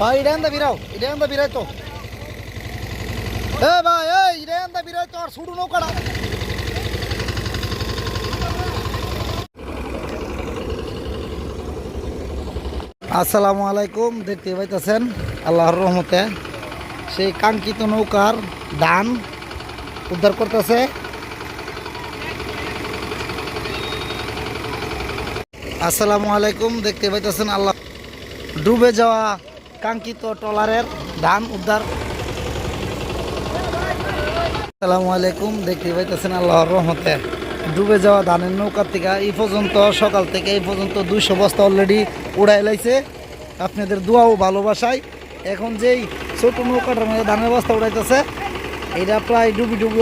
ভাই এটা আন্দা বিরাও এটা আন্দা বিরাই তো এ ভাই এই এটা আন্দা বিরাই তো আর নৌকাটা আসসালামু আলাইকুম দেখতে পাইতেছেন? আল্লাহর রহমতে সেই কাঙ্ক্ষিত নৌকার দান উদ্ধার করতেছে। আসসালামু আলাইকুম, দেখতে পাইতেছেন আল্লাহ। ডুবে যাওয়া কাঙ্ক্ষিত ট্রলারের ধান উদ্ধার। আসসালামু আলাইকুম, দেখতে পাইতেছেন আল্লাহর রহমতে। ডুবে যাওয়া ধানের নৌকার থেকে এই পর্যন্ত, সকাল থেকে এই পর্যন্ত দুইশো বস্তা অলরেডি উড়াই লাইছে। আপনাদের দোয়া ও ভালোবাসায় এখন যেই ছোট নৌকাটার মধ্যে ধানের বস্তা উড়াইতেছে, এটা প্রায় ডুবি ডুবি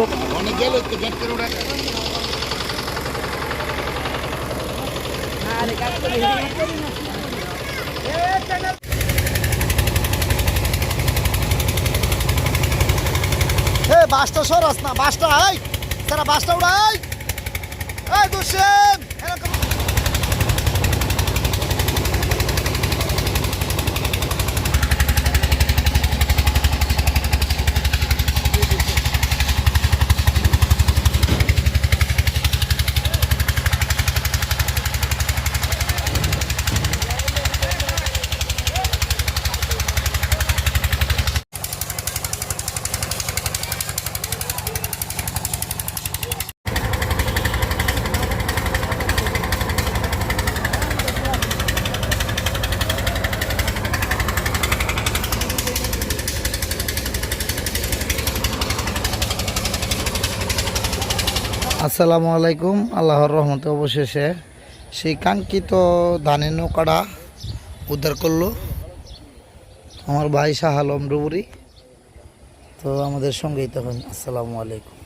বাসটা সরাস না বাসটা আয়। তারা বাসটা উড়াই। এই দুষ্যেন আসসালামু আলাইকুম, আল্লাহর রহমতে অবশেষে সেই কাঙ্ক্ষিত ধানের নৌকাটা উদ্ধার করল আমার ভাই শাহ আলম ডুবুরি তো আমাদের সঙ্গেই তখন আসসালামু আলাইকুম।